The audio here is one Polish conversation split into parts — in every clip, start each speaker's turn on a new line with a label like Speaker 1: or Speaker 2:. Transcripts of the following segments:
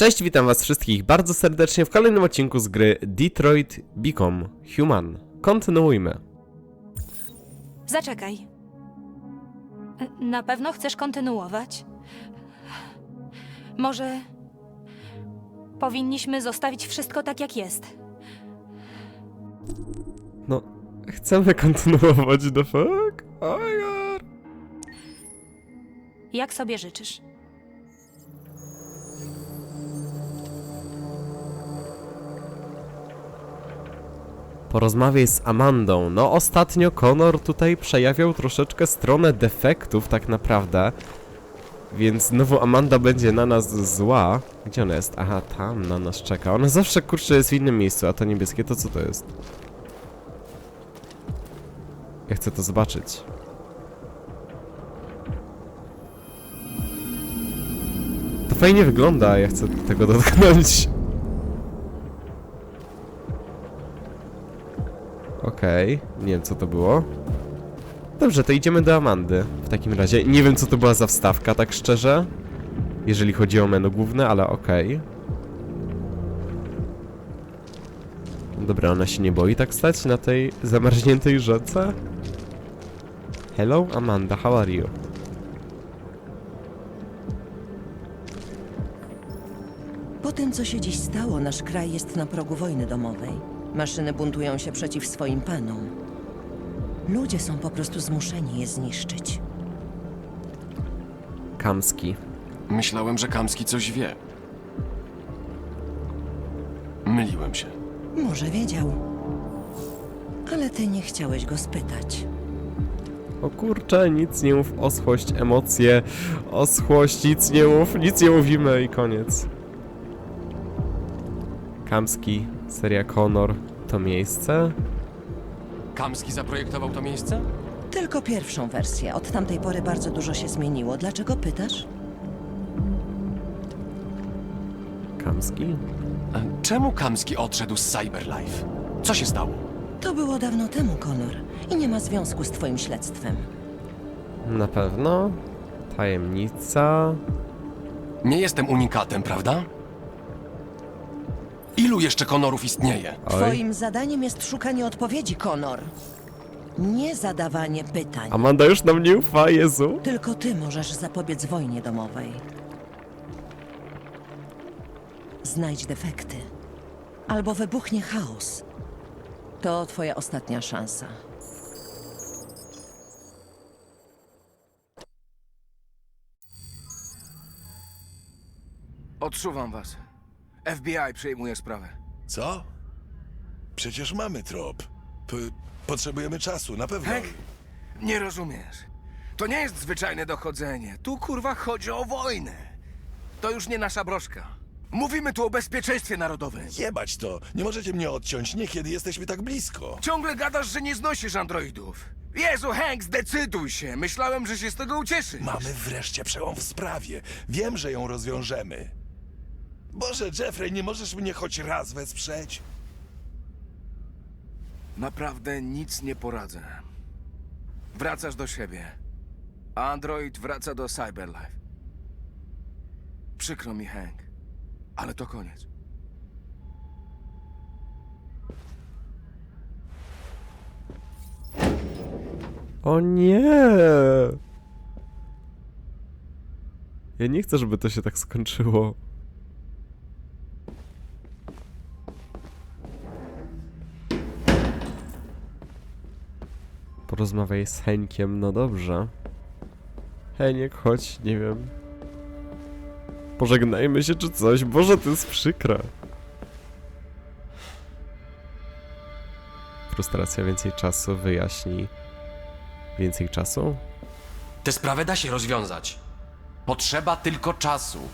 Speaker 1: Cześć, witam was wszystkich bardzo serdecznie w kolejnym odcinku z gry Detroit Become Human. Kontynuujmy.
Speaker 2: Zaczekaj. N- Na pewno chcesz kontynuować? Może powinniśmy zostawić wszystko tak, jak jest.
Speaker 1: No, chcemy kontynuować, the fuck? Oh my god.
Speaker 2: Jak sobie życzysz?
Speaker 1: Porozmawiaj z Amandą. No, ostatnio Connor tutaj przejawiał troszeczkę stronę defektów, tak naprawdę. Więc znowu Amanda będzie na nas zła. Gdzie ona jest? Aha, tam na nas czeka. Ona zawsze kurczę jest w innym miejscu, a to niebieskie to co to jest? Ja chcę to zobaczyć. To fajnie wygląda, ja chcę tego dotknąć. Okej, nie wiem co to było. Dobrze, to idziemy do Amandy. W takim razie nie wiem co to była za wstawka, tak szczerze. Jeżeli chodzi o menu główne, ale okej. Dobra, ona się nie boi tak stać na tej zamarzniętej rzece? Hello Amanda, how are you?
Speaker 3: Po tym, co się dziś stało, nasz kraj jest na progu wojny domowej. Maszyny buntują się przeciw swoim panom. Ludzie są po prostu zmuszeni je zniszczyć.
Speaker 1: Kamski.
Speaker 4: Myślałem, że Kamski coś wie. Myliłem się.
Speaker 3: Może wiedział. Ale ty nie chciałeś go spytać.
Speaker 1: O kurczę, nic nie mów, oschłość, emocje, oschłość, nic nie mów, nic nie mówimy i koniec. Kamski, seria Connor, to miejsce?
Speaker 4: Kamski zaprojektował to miejsce?
Speaker 3: Tylko pierwszą wersję. Od tamtej pory bardzo dużo się zmieniło. Dlaczego pytasz?
Speaker 1: Kamski?
Speaker 4: E, Czemu Kamski odszedł z Cyberlife? Co się stało?
Speaker 3: To było dawno temu, Konor. I nie ma związku z twoim śledztwem.
Speaker 1: Na pewno? Tajemnica?
Speaker 4: Nie jestem unikatem, prawda? Ilu jeszcze Konorów istnieje?
Speaker 1: Oj,
Speaker 3: Twoim zadaniem jest szukanie odpowiedzi, Konor. Nie zadawanie pytań.
Speaker 1: Amanda już nam nie ufa, Jezu.
Speaker 3: Tylko ty możesz zapobiec wojnie domowej. Znajdź defekty. Albo wybuchnie chaos. To twoja ostatnia szansa.
Speaker 5: Odsuwam was. FBI przejmuje sprawę.
Speaker 6: Co? Przecież mamy trop. P potrzebujemy czasu, na pewno.
Speaker 5: Hank, nie rozumiesz. To nie jest zwyczajne dochodzenie. Tu kurwa chodzi o wojnę. To już nie nasza broszka. Mówimy tu o bezpieczeństwie narodowym.
Speaker 6: Jebać to! Nie możecie mnie odciąć, nie kiedy jesteśmy tak blisko.
Speaker 5: Ciągle gadasz, że nie znosisz androidów. Jezu, Hank, zdecyduj się. Myślałem, że się z tego ucieszysz.
Speaker 6: Mamy wreszcie przełom w sprawie. Wiem, że ją rozwiążemy. Boże, Jeffrey, nie możesz mnie choć raz wesprzeć?
Speaker 5: Naprawdę nic nie poradzę. Wracasz do siebie. A android wraca do Cyberlife. Przykro mi, Hank. Ale to koniec.
Speaker 1: O nie! Ja nie chcę, żeby to się tak skończyło. Porozmawiaj z Henkiem, no dobrze. Heniek, chodź, nie wiem. Pożegnajmy się czy coś, Boże, to jest przykre. Frustracja, więcej czasu, wyjaśnij. Więcej czasu?
Speaker 4: Tę sprawę da się rozwiązać. Potrzeba tylko czasu.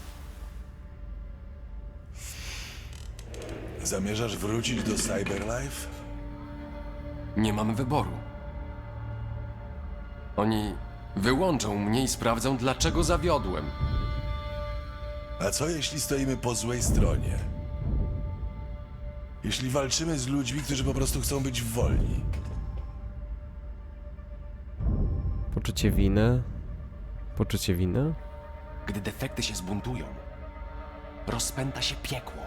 Speaker 6: Zamierzasz wrócić do Cyberlife?
Speaker 4: Nie mamy wyboru. Oni wyłączą mnie i sprawdzą, dlaczego zawiodłem.
Speaker 6: A co jeśli stoimy po złej stronie? Jeśli walczymy z ludźmi, którzy po prostu chcą być wolni?
Speaker 1: Poczucie winy? Poczucie winy?
Speaker 4: Gdy defekty się zbuntują, rozpęta się piekło.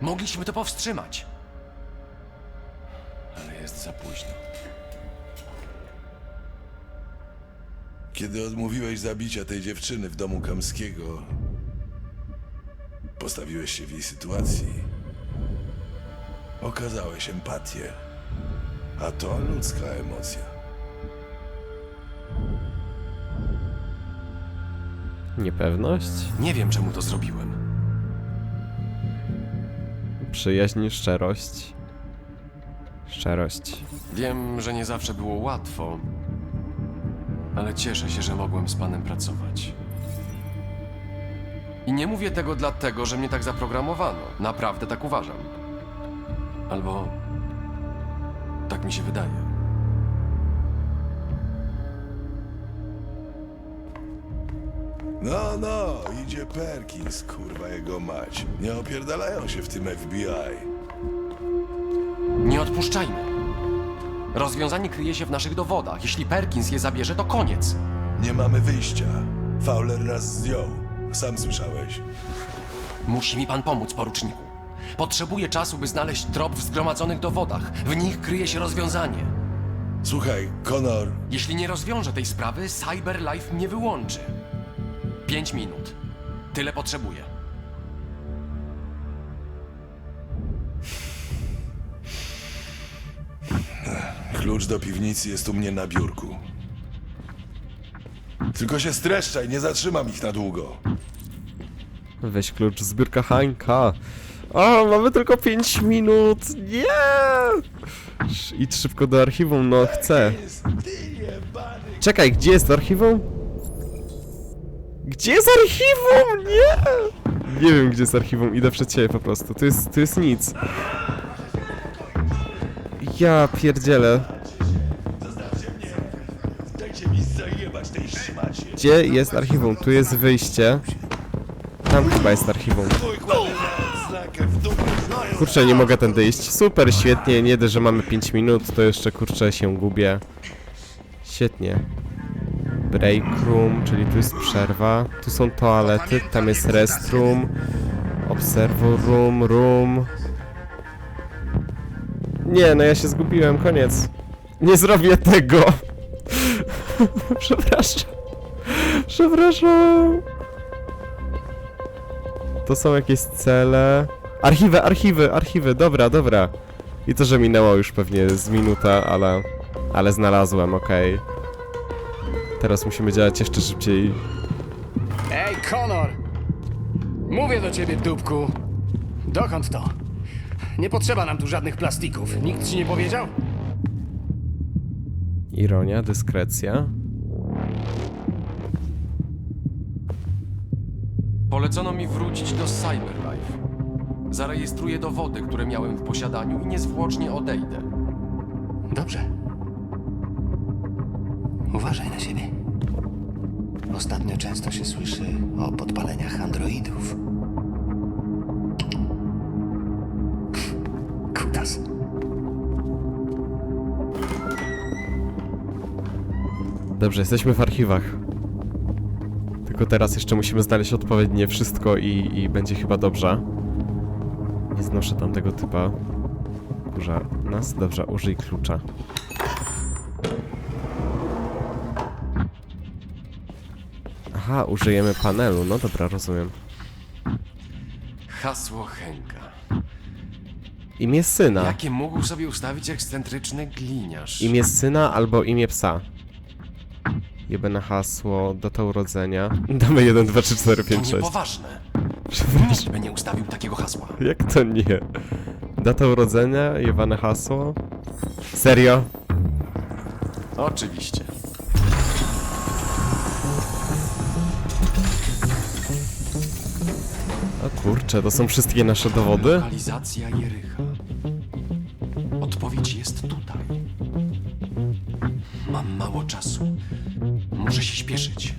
Speaker 4: Mogliśmy to powstrzymać. Ale jest za późno.
Speaker 6: Kiedy odmówiłeś zabicia tej dziewczyny w domu Kamskiego, postawiłeś się w jej sytuacji. Okazałeś empatię, a to ludzka emocja.
Speaker 1: Niepewność?
Speaker 4: Nie wiem, czemu to zrobiłem.
Speaker 1: Przyjaźń, szczerość. Szczerość.
Speaker 4: Wiem, że nie zawsze było łatwo, ale cieszę się, że mogłem z panem pracować. I nie mówię tego dlatego, że mnie tak zaprogramowano. Naprawdę tak uważam. Albo tak mi się wydaje.
Speaker 6: No, no, idzie Perkins, kurwa jego mać. Nie opierdalają się w tym FBI.
Speaker 4: Nie odpuszczajmy. Rozwiązanie kryje się w naszych dowodach. Jeśli Perkins je zabierze, to koniec.
Speaker 6: Nie mamy wyjścia. Fowler nas zdjął. Sam słyszałeś.
Speaker 4: Musi mi pan pomóc, poruczniku. Potrzebuję czasu, by znaleźć trop w zgromadzonych dowodach. W nich kryje się rozwiązanie.
Speaker 6: Słuchaj, Connor,
Speaker 4: Jeśli nie rozwiążę tej sprawy, CyberLife mnie wyłączy. Pięć minut. Tyle potrzebuję.
Speaker 6: Klucz do piwnicy jest u mnie na biurku. Tylko się streszczaj, nie zatrzymam ich na długo.
Speaker 1: Weź klucz z biurka Hańka. O, mamy tylko 5 minut. Nie! Idź szybko do archiwum, no chcę. Czekaj, gdzie jest archiwum? Gdzie jest archiwum? Nie! Nie wiem, gdzie jest archiwum, idę przed ciebie po prostu. Tu jest, tu jest nic. Ja pierdzielę.
Speaker 6: Dajcie mi zajebać tej szmacie.
Speaker 1: Gdzie jest archiwum? Tu jest wyjście. Tam chyba jest archiwum.
Speaker 6: Twój kładę na odznakę w dupę. No,
Speaker 1: Kurczę, nie mogę tędy iść. Super, świetnie. Nie dość, że mamy 5 minut, to jeszcze kurczę się gubię. Świetnie. Break room, czyli tu jest przerwa. Tu są toalety, tam jest restroom. Observer room, room. Nie, no ja się zgubiłem, koniec. Nie zrobię tego. Przepraszam. Przepraszam. To są jakieś cele. Archiwy, archiwy, archiwy, dobra, dobra. I to, że minęło już pewnie z minuta, ale... Ale znalazłem, okej. Teraz musimy działać jeszcze szybciej.
Speaker 7: Ej, Connor! Mówię do ciebie, dupku. Dokąd to? Nie potrzeba nam tu żadnych plastików. Nikt ci nie powiedział?
Speaker 1: Ironia, dyskrecja.
Speaker 4: Polecono mi wrócić do CyberLife. Zarejestruję dowody, które miałem w posiadaniu i niezwłocznie odejdę.
Speaker 7: Dobrze. Uważaj na siebie. Ostatnio często się słyszy o podpaleniach androidów.
Speaker 1: Dobrze, jesteśmy w archiwach. Tylko teraz jeszcze musimy znaleźć odpowiednie wszystko i, i będzie chyba dobrze. Nie znoszę tamtego typa. Kurza nas. Dobrze, użyj klucza. Aha, użyjemy panelu. No dobra, rozumiem.
Speaker 4: Hasło Henka.
Speaker 1: Imię syna.
Speaker 4: Jakie mógł sobie ustawić ekscentryczny gliniarz?
Speaker 1: Imię syna albo imię psa. Jebane hasło, data urodzenia. Damy 1, 2, 3, 4,
Speaker 4: To
Speaker 1: 5, 6.
Speaker 4: niepoważne. Nikt by nie ustawił takiego hasła.
Speaker 1: Jak to nie? Data urodzenia, jebane hasło. Serio?
Speaker 4: Oczywiście.
Speaker 1: O kurczę, to są wszystkie nasze dowody?
Speaker 4: Lokalizacja Jericha. Odpowiedź jest tutaj. Mam mało czasu. Muszę się śpieszyć.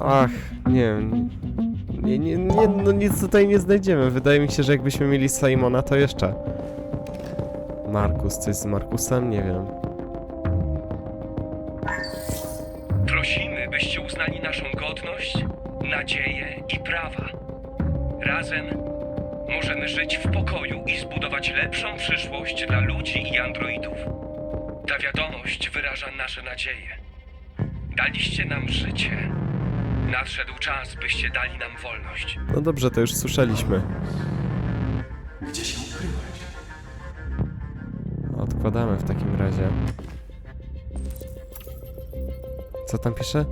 Speaker 1: Ach, nie wiem. Nie, nie, nie, no nic tutaj nie znajdziemy. Wydaje mi się, że jakbyśmy mieli Simona, to jeszcze. Markus, coś z Markusem? Nie wiem.
Speaker 8: Prosimy, byście uznali naszą godność, nadzieję i prawa. Razem możemy żyć w pokoju i zbudować lepszą przyszłość dla ludzi i androidów. Ta wiadomość wyraża nasze nadzieje. Daliście nam życie. Nadszedł czas, byście dali nam wolność.
Speaker 1: No dobrze, to już słyszeliśmy.
Speaker 4: Gdzie się ukryłeś?
Speaker 1: Odkładamy w takim razie. Co tam pisze?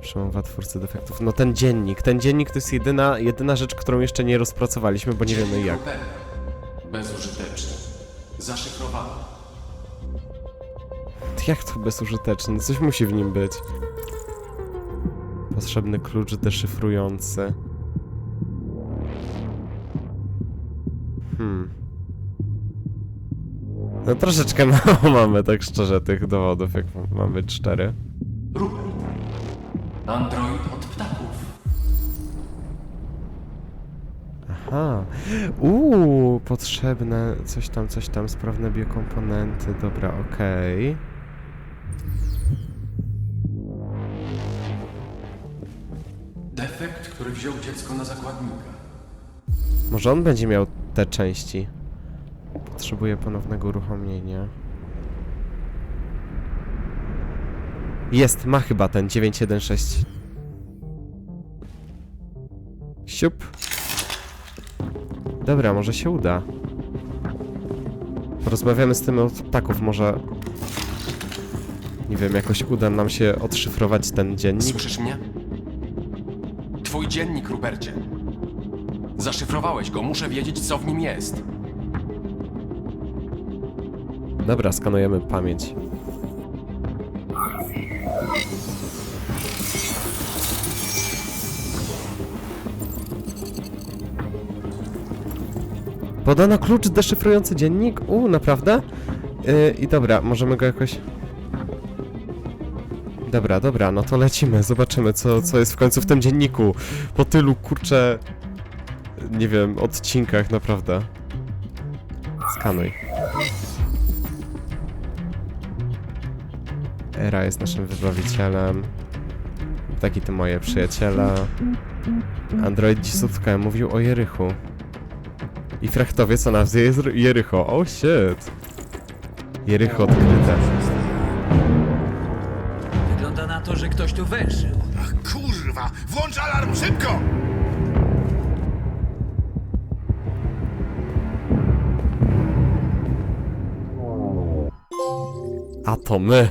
Speaker 1: Przemowa twórcy defektów. No ten dziennik. Ten dziennik to jest jedyna, jedyna rzecz, którą jeszcze nie rozpracowaliśmy, bo nie wiemy jak.
Speaker 4: Bezużyteczny. Zaszyfrowany.
Speaker 1: Jak to bezużyteczny? Coś musi w nim być. Potrzebny klucz deszyfrujący. Hmm. No troszeczkę mało mamy, tak szczerze, tych dowodów, jak mamy cztery.
Speaker 4: Rupert. Android od ptaków.
Speaker 1: Aha. Uuu, potrzebne coś tam, coś tam, sprawne biokomponenty. Dobra, okej.
Speaker 4: Defekt, wziął dziecko na zakładnika.
Speaker 1: Może on będzie miał te części. Potrzebuję ponownego uruchomienia. Jest, ma chyba ten 916. Siup. Dobra, może się uda. Porozmawiamy z tym od ptaków, może... Nie wiem, jakoś uda nam się odszyfrować ten dziennik.
Speaker 4: Słyszysz mnie? Dziennik, Rupercie. Zaszyfrowałeś go, muszę wiedzieć, co w nim jest.
Speaker 1: Dobra, skanujemy pamięć. Podano klucz deszyfrujący dziennik? U, naprawdę? Yy, I dobra, możemy go jakoś... Dobra, dobra, no to lecimy, zobaczymy co, co jest w końcu w tym dzienniku. Po tylu, kurczę... Nie wiem, odcinkach, naprawdę. Skanuj. Era jest naszym wybawicielem. Taki to moje przyjaciele. Android dzisówka mówił o Jerychu. I frachtowiec o nazwie jest Jericho. Oh shit. Jericho odkryte.
Speaker 9: To, że ktoś tu węszył.
Speaker 6: Ach, kurwa! Włącz alarm, szybko!
Speaker 1: A to my.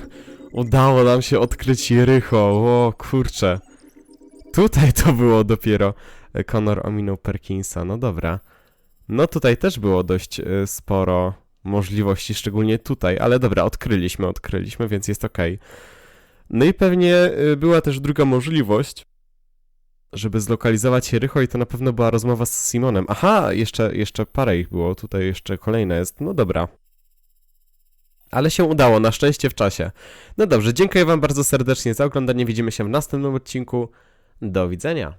Speaker 1: Udało nam się odkryć Jericho. O kurczę. Tutaj to było dopiero. Connor ominął Perkinsa. No dobra. No tutaj też było dość e, sporo możliwości, szczególnie tutaj, ale dobra, odkryliśmy, odkryliśmy, więc jest ok. No i pewnie e, była też druga możliwość, żeby zlokalizować Jericho i to na pewno była rozmowa z Simonem. Aha, jeszcze, jeszcze parę ich było, tutaj jeszcze kolejne jest. No dobra. Ale się udało, na szczęście w czasie. No dobrze, dziękuję Wam bardzo serdecznie za oglądanie. Widzimy się w następnym odcinku. Do widzenia.